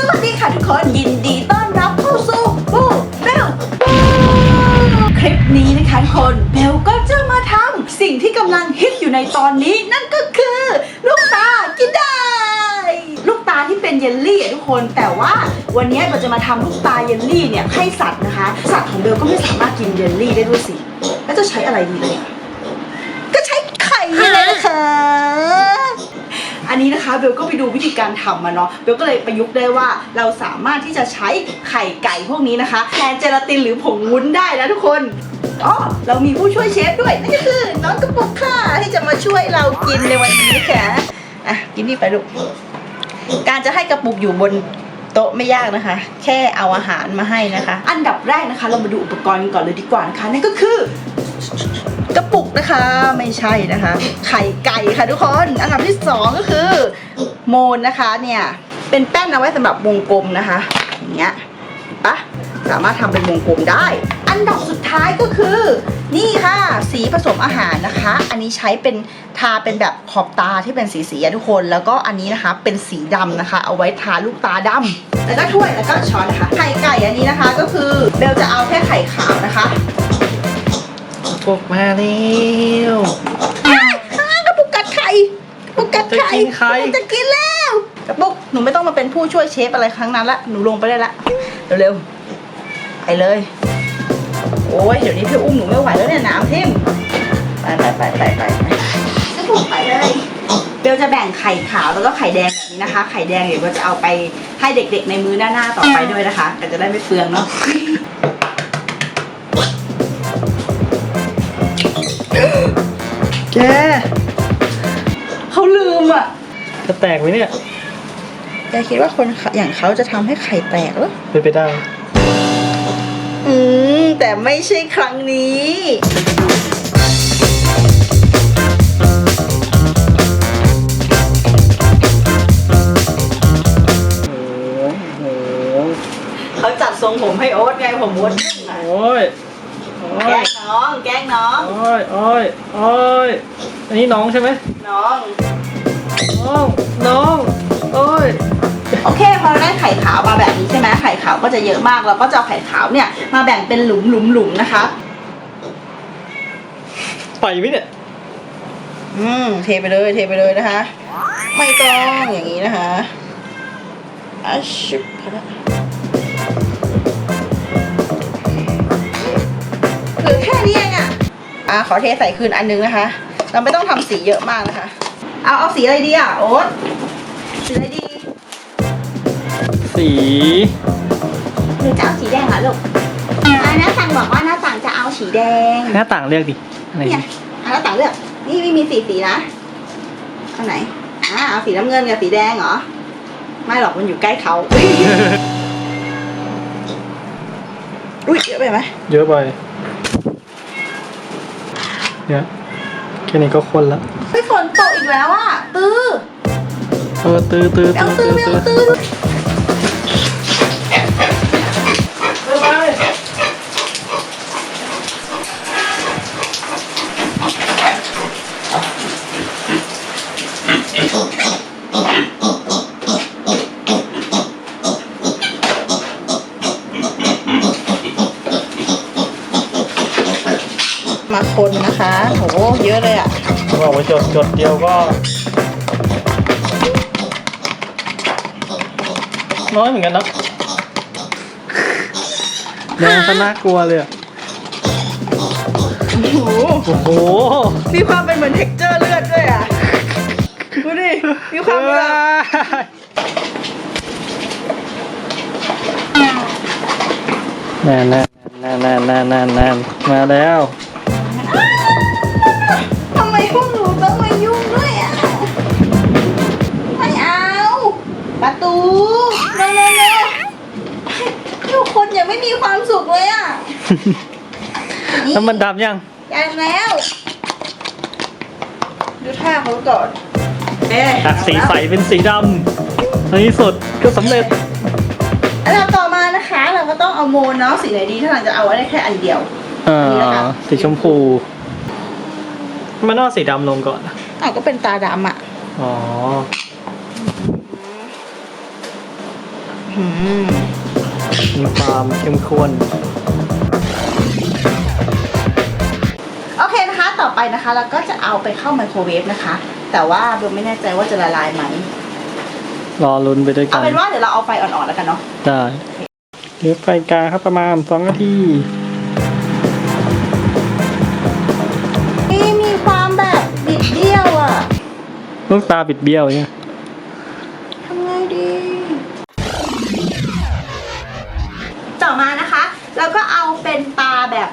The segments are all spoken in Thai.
สวัสดีค่ะทุกคนยินดีต้อนรับเข้าสู่บูเบลคลิปนี้นะคะทุกคนเบลก็จะมาทำสิ่งที่กำลังฮิตอยู่ในตอนนี้นั่นก็คือ ลูกตากินได้ ลูกตาที่เป็นเยลลี่อะทุกคนแต่ว่าวันนี้เราจะมาทำลูกตาเยลลี่เนี่ยให้สัตว์นะคะ สัตว์ของเบลก็ไม่สามารถกินเยลลี่ได้ด้วยสิแล้วจะใช้อะไรดีเลยก็ใช้ไข่นี่แหละนะคะ อันนี้นะคะเบลก็ไปดูวิธีการทำมาเนาะเบลก็เลยประยุกต์ได้ว่าเราสามารถที่จะใช้ไข่ไก่พวกนี้นะคะแทนเจลาตินหรือผงวุ้นได้แล้วทุกคนอ๋อเรามีผู้ช่วยเชฟด้วยนั่นก็คือน้องกระปุกค่ะที่จะมาช่วยเรากินในวันนี้นะคะอะกินนี่ไปลูกการจะให้กระปุกอยู่บนโต๊ะไม่ยากนะคะ แค่เอาอาหารมาให้นะคะ อันดับแรกนะคะ เรามาดูอุปกรณ์กันก่อนเลยดีกว่านะคะนั่นก็คือ กระปุกนะคะไม่ใช่นะคะ ไข่ไก่ค่ะทุกคน อันดับที่สองก็คือ โมนนะคะเนี่ยเป็นแป้นเอาไว้สำหรับวงกลมนะคะอย่างเงี้ยปะสามารถทำเป็นวงกลมได้ อันดับสุดท้ายก็คือ นี่ค่ะ สีผสมอาหารนะคะ อันนี้ใช้เป็นทาเป็นแบบขอบตาที่เป็นสีสีทุกคน แล้วก็อันนี้นะคะเป็นสีดำนะคะ เอาไว้ทาลูกตาดำแล้วก็ถ้วยแล้วก็ช้อนค่ะไข่ไก่อันนี้นะคะก็คือเบลจะเอาแค่ไข่ขาวนะคะ พวกมาเร็วอ้าวอ้าวกระปุกกัดไข่กระปุกกัดไข่จะกินไข่กระปุกจะกินแล้วกระปุกหนูไม่ต้องมาเป็นผู้ช่วยเชฟอะไรครั้งนั้นละหนูลงไปได้ละเร็วๆไปเลย โอ้ยเดี๋ยวนี้พี่อุ้มหนูไม่ไหวแล้วเนี่ยน้ำทิ่มไปไปไปไปไปกระปุกไปเลยเบลจะแบ่งไข่ขาวแล้วก็ไข่แดงแบบนี้นะคะ ไข่แดงเดี๋ยวเราจะเอาไปให้เด็กๆในมื้อหน้าๆต่อไปด้วยนะคะแต่จะได้ไม่เปลืองเนาะ แก เขาลืมอะ จะแตกไหมเนี่ย แกคิดว่าคนอย่างเขาจะทำให้ไข่แตกเหรอ เป็นไปได้ อืม แต่ไม่ใช่ครั้งนี้โอ้โหเขาจัดทรงผมให้โอ๊ตไงผมโอ๊ตยุ่งอะโอ้ยโอ้ แกล้ยงน้อง แกล้งน้อง โอ้ยโอ้ยโอ้ยอันนี้น้องใช่ไหมน้อง น้องน้องโอ้ย โอเคพอเราได้ไข่ขาวมาแบบนี้ใช่ไหมไข่ขาวก็จะเยอะมาก เราก็จะเอาไข่ขาวเนี่ย มาแบ่งเป็นหลุมหลุมหลุมนะคะ ไปไหมเนี่ย อืม เทไปเลย เทไปเลยนะคะ ไม่ต้องอย่างนี้นะคะอาชิบพะละ หรือแค่นี้เองอะอะขอเทใส่คืนอันนึงนะคะ เราไม่ต้องทำสีเยอะมากนะคะ เอาเอาสีอะไรดีอะโอ๊ตสีอะไรดีสีหรือจะเอาสีแดงเหรอลูกอ่าหน้าต่างบอกว่าหน้าต่างจะเอาสีแดงหน้าต่างเรียกดิอะไรเนี่ยอะหน้าต่างเลือก นี่ไม่มีสีสีนะเอาไหนอ่าเอาสีน้ำเงินกับสีแดงเหรอไม่หรอกมันอยู่ใกล้เขาอุ้ยเยอะไปไหมเยอะไป เนี่ยแค่นี้ก็คนละเฮ้ยฝนตกอีกแล้วอะตื้อเออตื้อตื้อไปเอาตื้ตื้ออตื้ไปอเอาตื้อ จดจดเดียวก็ น้อยเหมือนกันเนอะแดงซะน่ากลัวเลยอะโอ้โหโอ้โหมีความเป็นเหมือนเท็กเจอร์เลือดด้วยอะ ดูดิ มีความแบบแน่นแน่นแน่นแน่นแน่นแน่นแน่นมาแล้ว ระตูเร็วเร็วเร็วทุกคนยังไม่มีความสุขเลยอะแล้วมันดับยังยังแล้ว ดูท่าเขาก่อนเอ๊ะจากสีใสเป็นสีดำในที่สุดก็สำเร็จอันดับต่อมานะคะ เราก็ต้องเอาโมนเนาะสีไหนดีถ้าเราจะเอาไว้ได้แค่อันเดียวอ่นี่นะาคะสีชมพู มันต้องเอาสีดำลงก่อนอะอ้าวก็เป็นตาดำอะอ๋อ อื มมีความเข้มข้น โอเคนะคะ ต่อไปนะคะเราก็จะเอาไปเข้าไมโครเวฟนะคะ แต่ว่าเบลไม่แน่ใจว่าจะละลายไหม รอลุ้นไปด้วยกัเอาน เป็นว่าเดี๋ยวเราเอาไฟอ่อนๆแล้วกันเนาะ ได้เดี๋ยวไฟกลางครับประมาณสองนาที นี่มีความแบบบิดเบี้ยวอะลูกตาบิดเบี้ยวเนี่ย อมานะคะเราก็เอาเป็นตาแบบ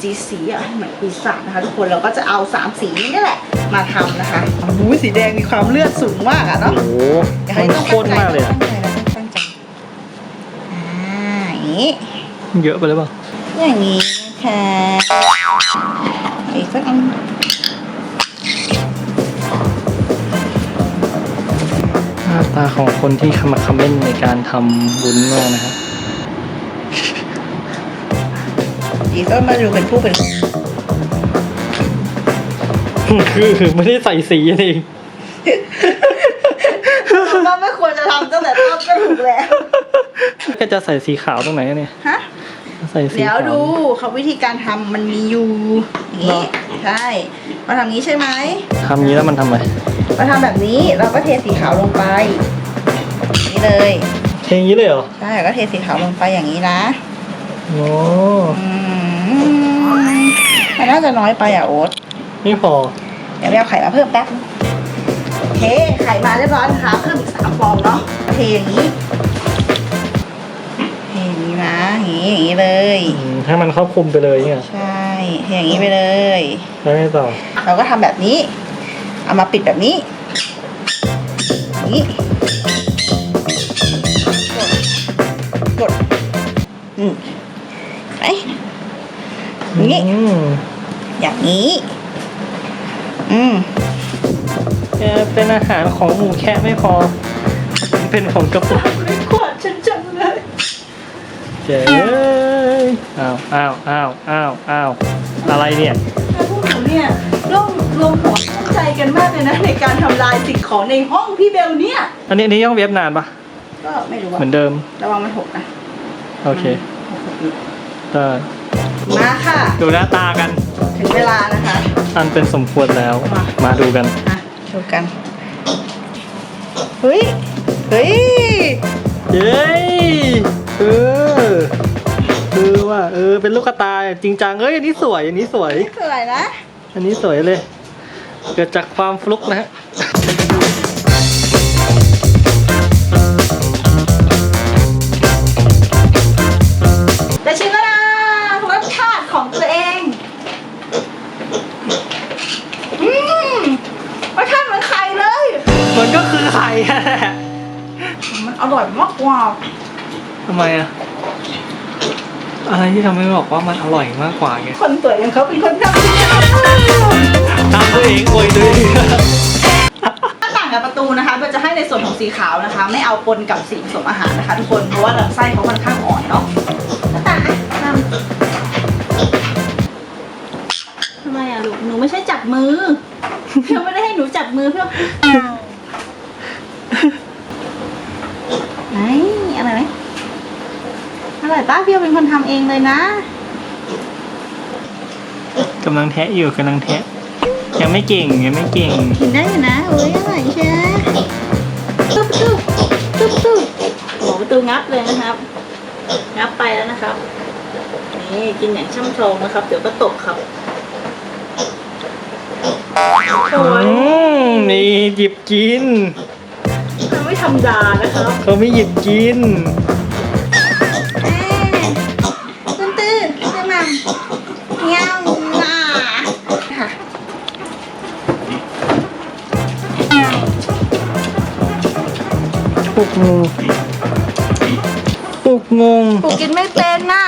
สีสีๆอะเหมือนปีศาจนะคะ ทุกคนเราก็จะเอาสามสีนี้นี่แหละ มาทำนะคะโอ้โหสีแดงมีความเลือดสูงมากอะเนาะโอ้โหมันข้นมากเลยอะตั้งใจนะตั้งใจอ่าอย่างนี้เยอะไปหรือเปล่าอย่างนี้นะคะอีกสักอันหน้าตาของคนที่ขมักเขม้นในการทำบุญมากนะครับ อีกก็มาดูเป็นผู้เป็นคือไม่ได้ใส่สีเองก็ไม่ควรจะทำตั้งแต่ต้นก็ถูกแล้ว ก็จะใส่สีขาวตรงไหนอะเนี่ยฮะใส่สีเดี๋ยวขาวดูเขาวิธีการทำมันมีอยู่อย่างเหรนี้อใช่มาทำงี้ใช่ไหมทำงี้แล้วมันทำไมมาทำแบบนี้เราก็เทสีขาวลงไปอย่างนี่เลยเทอย่างนี้เลยเหรอใช่ก็เทสีขาวลงไปอย่างนี้นะโอ้อื มมันน่าจะน้อยไปอะโอ๊ตไม่พอ เดี๋ยวไปเอาไข่มาเพิ่มแป๊บนึงเทไข่มาเรียบร้อยนะคะเพิ่มอีกสามฟองเนาะเทอย่างนี้เทอย่างนี้นะอย่างนี้อย่างนี้เลย อืมให้มันครอบคลุมไปเลยเนี่ยใช่เทอย่างนี้ไปเลย แล้วไงต่อ เราก็ทำแบบนี้ เอามาปิดแบบนี้อย่างนี้กดกดอืมไหนอย่าง นี้อืมอย่างนี้ อืมเออเป็นอาหารของหมูแค่ไม่พอ เป็นของกระปุกไม่ขวดฉันจังเลยเจ๊อ้าวอ้าวอ้าวอ้าวอ้าวอะไรเนี่ยถ้าพวกหนูเนี่ยร่วมรวมหัวร่วมใจกันมากเลยนะ ในการทำลายสิ่งของในห้องพี่เบลเนี่ย อันนี้อันนี้ย่องเว็บนานปะก็ไม่รู้ว่าเหมือนเดิม ระวังมันหกนะ โอเคได้ มาค่ะ ดูหน้าตากัน ถึงเวลานะคะ อันเป็นสมควรแล้ว มา มาดูกันอะดูกัน เฮ้ย เฮ้ย เย้เออเออว่าเออ เป็นลูกกระตายจริงจังเอ้ย อันนี้สวย อันนี้สวย สวยนะ อันนี้สวยเลย เกิดจากความฟลุกนะฮะจะ ที่ทำให้บอกว่ามันอร่อยมากกว่าไงคนสวยอย่างเขาเป็นคนทำที่นี่ตามตัวเองโวยตัวเองถ้าต่างกับประตูนะคะเราจะให้ในส่วนของสีขาวนะคะ ไม่เอาปนกับสีผสมอาหารนะคะทุกคนเพราะว่าลำไส้เขาค่อนข้างอ่อนเนาะก็ต่างอะทำทำไมอะลูกหนูไม่ใช่จับมือเพื่อไม่ได้ให้หนูจับมือเพื่อไหนอะไรไหมอ ร่อยป้าเพียวเป็นคนทำเองเลยนะกำลังแทะอยู่กำลังแทะ ยังไม่เก่งยังไม่เก่งกินได้อยู่นะโอ้ยอร่อยใช่ไหมตุ๊บตุ๊บตุ๊บตุ๊บโอ้โหประตูงับเลยนะครับ งับไปแล้วนะครับ นี่กินอย่างช่ำชองนะครับ เดี๋ยวก็ตกครับโอ้อืยมนี่หยิบกินมันไม่ธรรมดานะครับเขาไม่หยิบกิน ปุกงูปุกงงหนูกินไม่เป็นน่ะ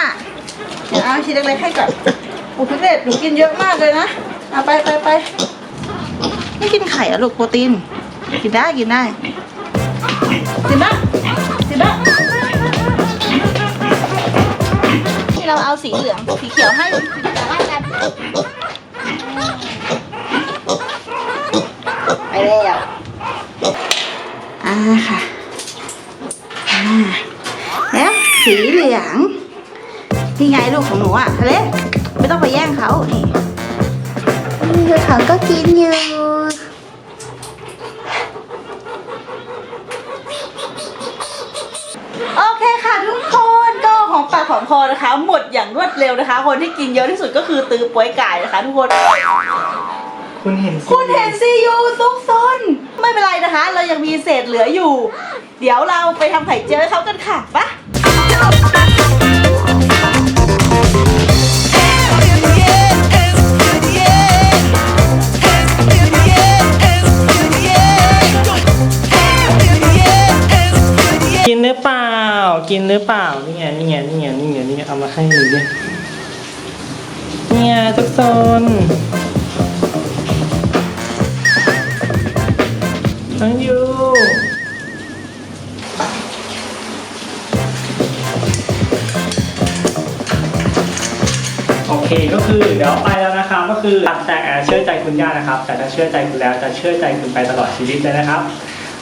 เดี๋ยวเอาชิ้นเล็กๆให้ก่อนโอ้พิเศษหนูกินเยอะมากเลยนะเอาไปไปไปไม่กินไข่อะลูกโปรตีน กินได้กินได้กินได้กินได้ที่เราเอาสีเหลืองสีเขียวให้แต่ว่ากันไปแล้วอ่าค่ะอ่า แล้ว สีเหลืองนี่ไงลูกของหนูอะทะเลไม่ต้องไปแย่งเขานี่คือเขาก็กินอยู่โอเคค่ะทุกคนก็ของปากของคอนะคะ หมดอย่างรวดเร็วนะคะ คนที่กินเยอะที่สุดก็คือตือป่วยไก่นะคะทุกคน คุณเห็นสิคุณเห็นซียูซุกซนไม่เป็นไรนะคะ เรายังมีเศษเหลืออยู่ เดี๋ยวเราไปทำไข่เจียวให้เขากันค่ะปะ กินหรือเปล่า กินหรือเปล่า นี่ไง นี่ไง นี่ไง นี่ไง นี่ไง เอามาให้หนูดิเนี่ยทุกโซนน้องยู เคก็คือเดี๋ยวไปแล้วนะครับก็คือตัดแต่เชื่อใจคุณย่านะครับ แต่ถ้าเชื่อใจคุณแล้วจะเชื่อใจคุณไปตลอดชีวิตเลยนะครับ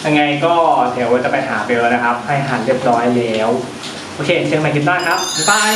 ยังไงก็เดี๋ยวจะไปหาเบลนะครับ ให้อาหันเรียบร้อยแล้ว โอเคเจอกันใหม่คลิปหน้าครับบ๊ายบาย